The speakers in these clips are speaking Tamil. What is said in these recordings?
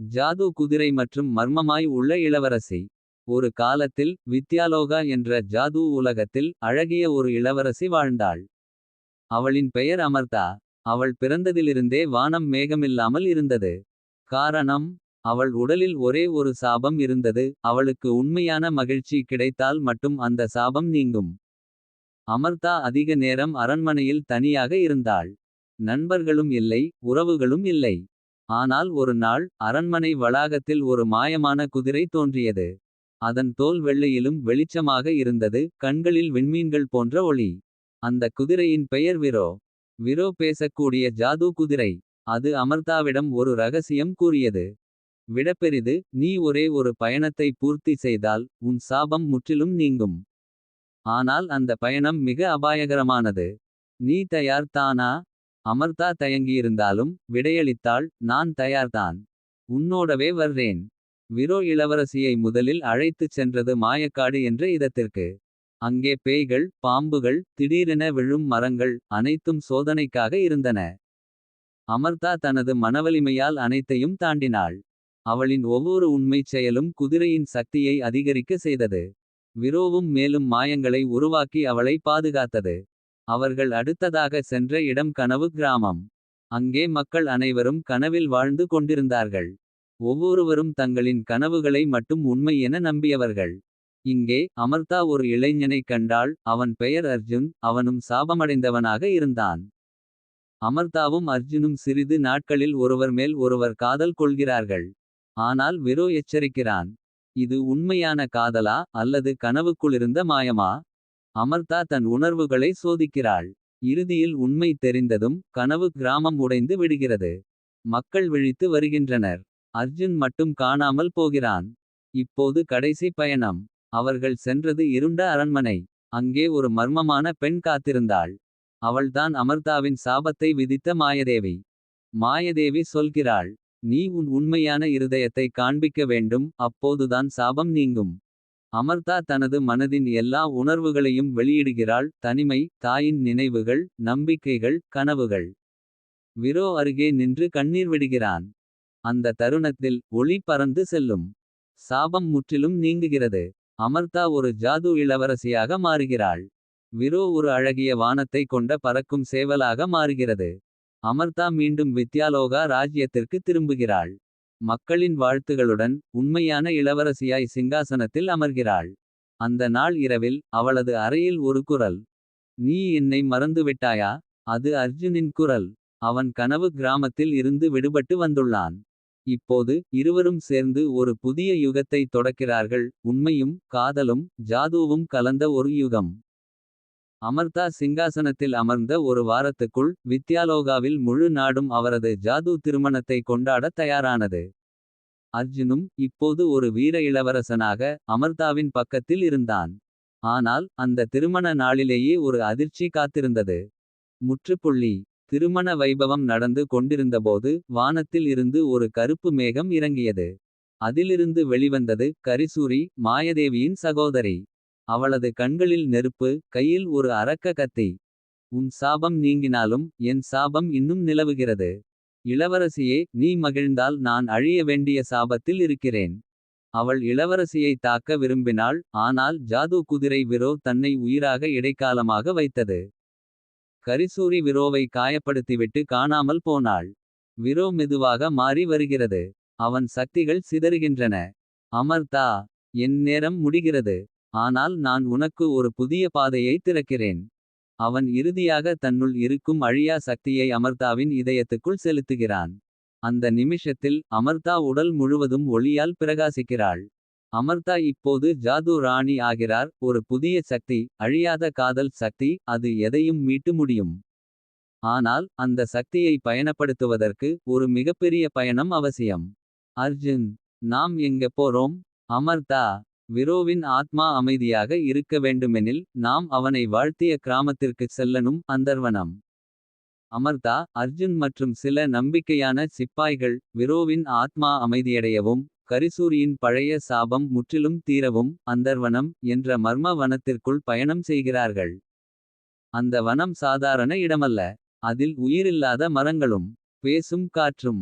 ஜாது குதிரை மற்றும் மர்மமாய் உள்ள இளவரசி. ஒரு காலத்தில் வித்யாலோகா என்ற ஜாது உலகத்தில். அழகிய ஒரு இளவரசி வாழ்ந்தாள். அவளின் பெயர் அமர்தா. அவள் பிறந்ததிலிருந்தே வானம் மேகமில்லாமல் இருந்தது. காரணம் அவள் உடலில் ஒரே ஒரு சாபம் இருந்தது. அவளுக்கு உண்மையான மகிழ்ச்சி கிடைத்தால் மட்டும் அந்த சாபம் நீங்கும். அமர்தா அதிக நேரம் அரண்மனையில் தனியாக இருந்தாள். நண்பர்களும் இல்லை உறவுகளும் இல்லை. ஆனால் ஒரு நாள் அரண்மனை வளாகத்தில் ஒரு மாயமான குதிரை தோன்றியது. அதன் தோல் வெள்ளையிலும் வெளிச்சமாக இருந்தது. கண்களில் விண்மீன்கள் போன்ற ஒளி. அந்த குதிரையின் பெயர் விரோ. விரோ பேசக்கூடிய ஜாது குதிரை. அது அமர்தாவிடம் ஒரு ரகசியம் கூறியது. விடப்பெரிது நீ ஒரே ஒரு பயணத்தை பூர்த்தி செய்தால். உன் சாபம் முற்றிலும் நீங்கும். ஆனால் அந்த பயணம் மிக அபாயகரமானது. நீ தயார் தானா அமர்தா தயங்கியிருந்தாலும். விடையளித்தாள் நான் தயார்தான். உன்னோடவே வர்றேன். விரோ இளவரசியை முதலில் அழைத்துச் சென்றது மாயக்காடு என்ற இடத்திற்கு. அங்கே பேய்கள் பாம்புகள் திடீரென விழும் மரங்கள். அனைத்தும் சோதனைக்காக இருந்தன. அமர்தா தனது மனவலிமையால் அனைத்தையும் தாண்டினாள். அவளின் ஒவ்வொரு உண்மைச் செயலும் குதிரையின் சக்தியை அதிகரிக்க செய்தது. விரோவும் மேலும் மாயங்களை உருவாக்கி அவளை பாதுகாத்தது. அவர்கள் அடுத்ததாக சென்ற இடம் கனவு கிராமம். அங்கே மக்கள் அனைவரும் கனவில் வாழ்ந்து கொண்டிருந்தார்கள். ஒவ்வொருவரும் தங்களின் கனவுகளை மட்டும் உண்மை என நம்பியவர்கள். இங்கே அமர்தா ஒரு இளைஞனைக் கண்டாள் அவன் பெயர் அர்ஜுன். அவனும் சாபமடைந்தவனாக இருந்தான். அமர்தாவும் அர்ஜுனும் சிறிது நாட்களில் ஒருவர் மேல் ஒருவர் காதல் கொள்கிறார்கள். ஆனால் விரோ எச்சரிக்கிறான். இது உண்மையான காதலா அல்லது கனவுக்குளிருந்த மாயமா. அமர்தா தன் உணர்வுகளை சோதிக்கிறாள். இறுதியில் உண்மை தெரிந்ததும் கனவு கிராமம் உடைந்து விடுகிறது. மக்கள் விழித்து வருகின்றனர். அர்ஜுன் மட்டும் காணாமல் போகிறான். இப்போது கடைசி பயணம். அவர்கள் சென்றது இருண்ட அரண்மனை. அங்கே ஒரு மர்மமான பெண் காத்திருந்தாள். அவள்தான் அமர்தாவின் சாபத்தை விதித்த மாயதேவி. மாயதேவி சொல்கிறாள். நீ உன் உண்மையான இருதயத்தை காண்பிக்க வேண்டும். அப்போதுதான் சாபம் நீங்கும். அமர்தா தனது மனதின் எல்லா உணர்வுகளையும் வெளியிடுகிறாள். தனிமை தாயின் நினைவுகள் நம்பிக்கைகள் கனவுகள். விரோ அருகே நின்று கண்ணீர் விடுகிறான். அந்த தருணத்தில் ஒளி பறந்து செல்லும். சாபம் முற்றிலும் நீங்குகிறது. அமர்தா ஒரு ஜாது இளவரசியாக மாறுகிறாள். விரோ ஒரு அழகிய வானத்தை கொண்ட பறக்கும் சேவலாக மாறுகிறது. அமர்தா மீண்டும் வித்யாலோகா ராஜ்யத்திற்கு திரும்புகிறாள். மக்களின் வாழ்த்துகளுடன் உண்மையான இளவரசியாய் சிங்காசனத்தில் அமர்கிறாள். அந்த நாள் இரவில் அவளது அறையில் ஒரு குரல். நீ என்னை மறந்துவிட்டாயா அது அர்ஜுனின் குரல். அவன் கனவு கிராமத்தில் இருந்து விடுபட்டு வந்துள்ளான். இப்போது இருவரும் சேர்ந்து ஒரு புதிய யுகத்தை தொடக்கிறார்கள். உண்மையும் காதலும் ஜாதுவும் கலந்த ஒரு யுகம். அமர்தா சிங்காசனத்தில் அமர்ந்த ஒரு வாரத்துக்குள். வித்யாலோகாவில் முழு நாடும் அவரது ஜாது திருமணத்தை கொண்டாட தயாரானது. அர்ஜுனும் இப்போது ஒரு வீர இளவரசனாக. அமர்தாவின் பக்கத்தில் இருந்தான். ஆனால் அந்த திருமண நாளிலேயே ஒரு அதிர்ச்சி காத்திருந்தது. முற்றுப்புள்ளி திருமண வைபவம் நடந்து கொண்டிருந்தபோது. வானத்தில் இருந்து ஒரு கருப்பு மேகம் இறங்கியது. அதிலிருந்து வெளிவந்தது கரிசூரி மாயதேவியின் சகோதரி. அவளது கண்களில் நெருப்பு கையில் ஒரு அரக்க கத்தி. உன் சாபம் நீங்கினாலும் என் சாபம் இன்னும் நிலவுகிறது. இளவரசியே நீ மகிழ்ந்தால் நான் அழிய வேண்டிய சாபத்தில் இருக்கிறேன். அவள் இளவரசியை தாக்க விரும்பினாள் ஆனால் ஜாது குதிரை விரோ தன்னை உயிராக இடைக்காலமாக வைத்தது. கரிசூரி விரோவை காயப்படுத்திவிட்டு காணாமல் போனாள். விரோ மெதுவாக மாறி வருகிறது. அவன் சக்திகள் சிதறுகின்றன. அமர்தா என் நேரம் முடிகிறது. ஆனால் நான் உனக்கு ஒரு புதிய பாதையை திறக்கிறேன். அவன் இறுதியாக தன்னுள் இருக்கும் அழியா சக்தியை அமர்தாவின் இதயத்துக்குள் செலுத்துகிறான். அந்த நிமிஷத்தில் அமர்தா உடல் முழுவதும் ஒளியால் பிரகாசிக்கிறாள். அமர்தா இப்போது ஜாது ராணி ஆகிறார் ஒரு புதிய சக்தி. அழியாத காதல் சக்தி அது எதையும் மீட்டு முடியும். ஆனால் அந்த சக்தியை பயணப்படுத்துவதற்கு ஒரு மிகப்பெரிய பயணம் அவசியம். அர்ஜுன் நாம் எங்க போறோம் அமர்தா. விரோவின் ஆத்மா அமைதியாக இருக்க வேண்டுமெனில். நாம் அவனை வாழ்த்திய கிராமத்திற்குச் செல்லனும் அந்தர்வனம். அமர்தா அர்ஜுன் மற்றும் சில நம்பிக்கையான சிப்பாய்கள். விரோவின் ஆத்மா அமைதியடையவும். கரிசூரியின் பழைய சாபம் முற்றிலும் தீரவும். அந்தர்வனம் என்ற மர்ம வனத்திற்குள் பயணம் செய்கிறார்கள். அந்த வனம் சாதாரண இடமல்ல. அதில் உயிரில்லாத மரங்களும் பேசும் காற்றும்.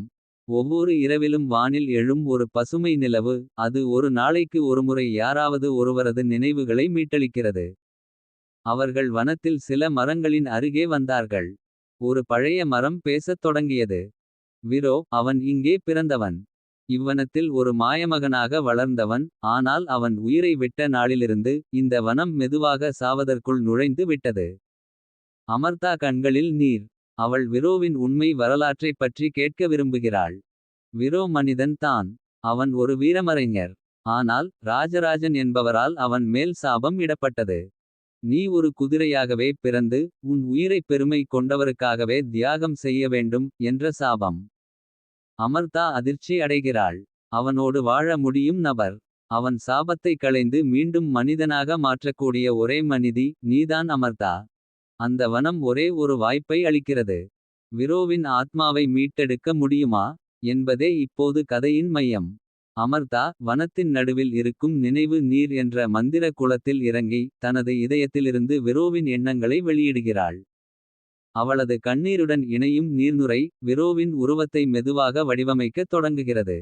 ஒவ்வொரு இரவிலும் வானில் எழும் ஒரு பசுமை நிலவு அது ஒரு நாளைக்கு ஒருமுறை யாராவது ஒருவரது நினைவுகளை மீட்டளிக்கிறது. அவர்கள் வனத்தில் சில மரங்களின் அருகே வந்தார்கள். ஒரு பழைய மரம் பேசத் தொடங்கியது. விரோ அவன் இங்கே பிறந்தவன். இவ்வனத்தில் ஒரு மாயமகனாக வளர்ந்தவன். ஆனால் அவன் உயிரை விட்ட நாளிலிருந்து இந்த வனம் மெதுவாக சாவதற்குள் நுழைந்து விட்டது. அமர்தா கண்களில் நீர். அவள் விரோவின் உண்மை வரலாற்றைப் பற்றி கேட்க விரும்புகிறாள். விரோ மனிதன் தான் அவன் ஒரு வீரமறைஞர். ஆனால் ராஜராஜன் என்பவரால் அவன் மேல் சாபம் இடப்பட்டது. நீ ஒரு குதிரையாகவே பிறந்து உன் உயிரைப் பெருமை கொண்டவருக்காகவே தியாகம் செய்ய வேண்டும் என்ற சாபம். அமர்தா அதிர்ச்சி அடைகிறாள். அவனோடு வாழ முடியும் நபர். அவன் சாபத்தை களைந்து மீண்டும் மனிதனாக மாற்றக்கூடிய ஒரே மனிதி நீதான் அமர்தா. அந்த வனம் ஒரே ஒரு வாய்ப்பை அளிக்கிறது. விரோவின் ஆத்மாவை மீட்டெடுக்க முடியுமா. என்பதே இப்போது கதையின் மையம். அமர்தா வனத்தின் நடுவில் இருக்கும் நினைவு நீர் என்ற மந்திர குளத்தில் இறங்கி. தனது இதயத்திலிருந்து விரோவின் எண்ணங்களை வெளியிடுகிறாள். அவளது கண்ணீருடன் இணையும் நீர்நுரை விரோவின் உருவத்தை மெதுவாக வடிவமைக்கத் தொடங்குகிறது.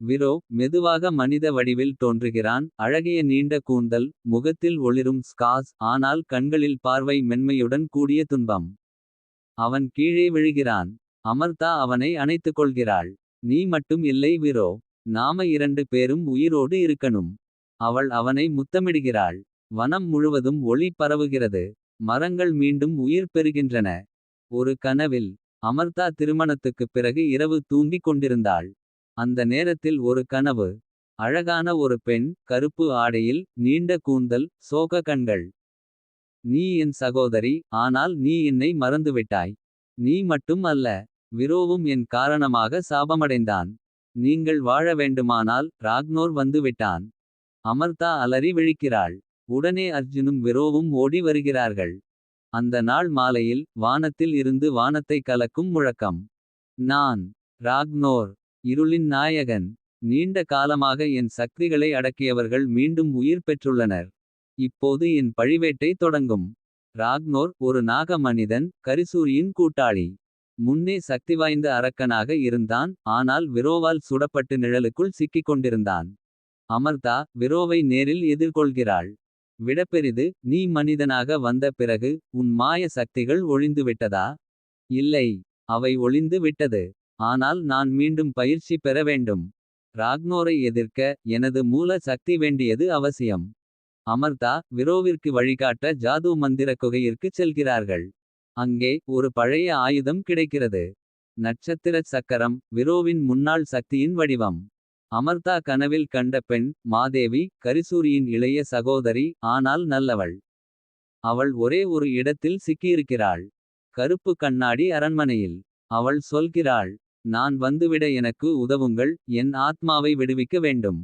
விரோ மெதுவாக மனித வடிவில் தோன்றுகிறான். அழகிய நீண்ட கூந்தல் முகத்தில் ஒளிரும் ஸ்காஸ். ஆனால் கண்களில் பார்வை மென்மையுடன் கூடிய துன்பம். அவன் கீழே விழுகிறான். அமர்தா அவனை அணைத்துக்கொள்கிறாள். நீ மட்டும் இல்லை விரோ. நாம இரண்டு பேரும் உயிரோடு இருக்கணும். அவள் அவனை முத்தமிடுகிறாள். வனம் முழுவதும் ஒளி பரவுகிறது. மரங்கள் மீண்டும் உயிர் பெறுகின்றன. ஒரு கனவில் அமர்தா திருமணத்துக்குப் பிறகு இரவு தூங்கிக் கொண்டிருந்தாள். அந்த நேரத்தில் ஒரு கனவு. அழகான ஒரு பெண் கருப்பு ஆடையில் நீண்ட கூந்தல் சோக கண்கள். நீ என் சகோதரி ஆனால் நீ என்னை மறந்துவிட்டாய். நீ மட்டும் அல்ல விரோவும் என் காரணமாக சாபமடைந்தான். நீங்கள் வாழ வேண்டுமானால் ராக்னோர் வந்துவிட்டான். அமர்தா அலறி விழிக்கிறாள். உடனே அர்ஜுனும் விரோவும் ஓடி வருகிறார்கள். அந்த நாள் மாலையில் வானத்தில் இருந்து வானத்தை கலக்கும் முழக்கம். நான் ராக்னோர் இருளின் நாயகன். நீண்ட காலமாக என் சக்திகளை அடக்கியவர்கள் மீண்டும் உயிர் பெற்றுள்ளனர். இப்போது என் பழிவேட்டை தொடங்கும். ராக்னோர் ஒரு நாக மனிதன் கரிசூரியின் கூட்டாளி. முன்னே சக்திவாய்ந்த அரக்கனாக இருந்தான் ஆனால் விரோவால் சுடப்பட்டு நிழலுக்குள் சிக்கிக் கொண்டிருந்தான். அமர்தா விரோவை நேரில் எதிர்கொள்கிறாள். விடப்பெரிது நீ மனிதனாக வந்த பிறகு உன் மாய சக்திகள் ஒழிந்துவிட்டதா. இல்லை அவை ஒளிந்து விட்டது. ஆனால் நான் மீண்டும் பயிற்சி பெற வேண்டும். ராக்னோரை எதிர்க்க எனது மூல சக்தி வேண்டியது அவசியம். அமர்தா விரோவிற்கு வழிகாட்ட ஜாது மந்திர குகையிற்குச் செல்கிறார்கள். அங்கே ஒரு பழைய ஆயுதம் கிடைக்கிறது. நட்சத்திரச் சக்கரம் விரோவின் முன்னாள் சக்தியின் வடிவம். அமர்தா கனவில் கண்ட பெண் மாதேவி கரிசூரியின் இளைய சகோதரி ஆனால் நல்லவள். அவள் ஒரே ஒரு இடத்தில் சிக்கியிருக்கிறாள். கருப்பு கண்ணாடி அரண்மனையில். அவள் சொல்கிறாள் நான் வந்துவிட எனக்கு உதவுங்கள் என் ஆத்மாவை விடுவிக்க வேண்டும்.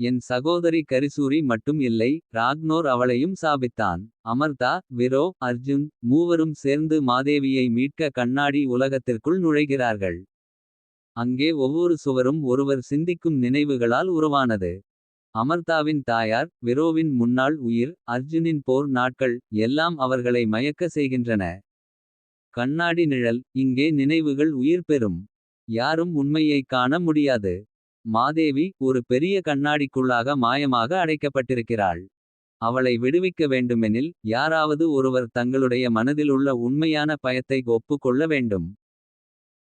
என் சகோதரி கரிசூரி மட்டும் இல்லை ராக்னோர் அவளையும் சாபித்தான். அமர்தா விரோ அர்ஜுன் மூவரும் சேர்ந்து மாதேவியை மீட்க கண்ணாடி உலகத்திற்குள் நுழைகிறார்கள். அங்கே ஒவ்வொரு சுவரும் ஒருவர் சிந்திக்கும் நினைவுகளால் உருவானது. அமர்தாவின் தாயார் விரோவின் முன்னாள் உயிர் அர்ஜுனின் போர் நாட்கள் எல்லாம் அவர்களை மயக்க செய்கின்றன. கண்ணாடி நிழல் இங்கே நினைவுகள் உயிர் பெறும். யாரும் உண்மையைக் காண முடியாது. மாதேவி ஒரு பெரிய கண்ணாடிக்குள்ளாக மாயமாக அடைக்கப்பட்டிருக்கிறாள். அவளை விடுவிக்க வேண்டுமெனில் யாராவது ஒருவர் தங்களுடைய மனதில் உள்ள உண்மையான பயத்தை ஒப்புக்கொள்ள வேண்டும்.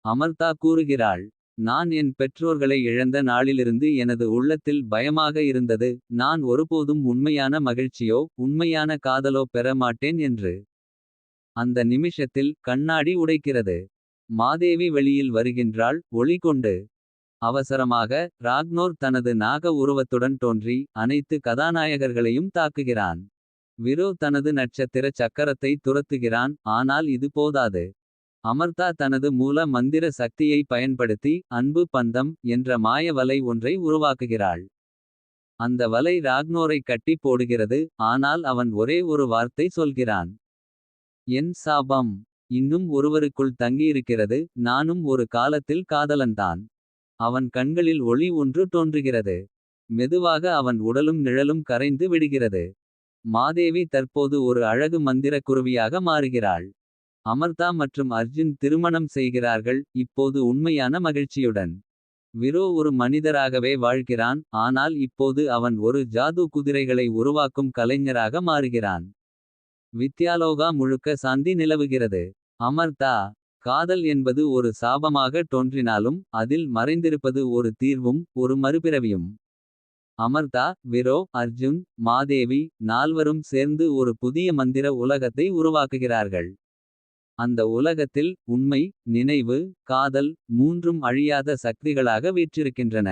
அமர்தா கூறுகிறாள் நான் என் பெற்றோர்களை இழந்த நாளிலிருந்து எனது உள்ளத்தில் பயமாக இருந்தது. நான் ஒருபோதும் உண்மையான மகிழ்ச்சியோ உண்மையான காதலோ பெற மாட்டேன் என்று. அந்த நிமிஷத்தில் கண்ணாடி உடைக்கிறது. மாதேவி வெளியில் வருகின்றாள் ஒளி கொண்டு. அவசரமாக ராக்னோர் தனது நாக உருவத்துடன் தோன்றி அனைத்து கதாநாயகர்களையும் தாக்குகிறான். விரோ தனது நட்சத்திர சக்கரத்தை துரத்துகிறான் ஆனால் இது போதாது. அமர்தா தனது மூல மந்திர சக்தியை பயன்படுத்தி அன்பு பந்தம் என்ற மாய வலை ஒன்றை உருவாக்குகிறாள். அந்த வலை ராக்னோரை கட்டி போடுகிறது ஆனால் அவன் ஒரே ஒரு வார்த்தை சொல்கிறான். என் சாபம் இன்னும் ஒருவருக்குள் தங்கியிருக்கிறது நானும் ஒரு காலத்தில் காதலன்தான். அவன் கண்களில் ஒளி ஒன்று தோன்றுகிறது. மெதுவாக அவன் உடலும் நிழலும் கரைந்து விடுகிறது. மாதேவி தற்போது ஒரு அழகு மந்திர குருவியாக மாறுகிறாள். அமர்தா மற்றும் அர்ஜுன் திருமணம் செய்கிறார்கள் இப்போது உண்மையான மகிழ்ச்சியுடன். விரோ ஒரு மனிதராகவே வாழ்கிறான் ஆனால் இப்போது அவன் ஒரு ஜாது குதிரைகளை உருவாக்கும் கலைஞராக மாறுகிறான். வித்யாலோகா முழுக்க சாந்தி நிலவுகிறது. அமர்தா காதல் என்பது ஒரு சாபமாக தோன்றினாலும். அதில் மறைந்திருப்பது ஒரு தீர்வும் ஒரு மறுபிறவியும். அமர்தா விரோ அர்ஜுன் மாதேவி நால்வரும் சேர்ந்து ஒரு புதிய மந்திர உலகத்தை உருவாக்குகிறார்கள். அந்த உலகத்தில் உண்மை நினைவு காதல் மூன்றும் அழியாத சக்திகளாக வீற்றிருக்கின்றன.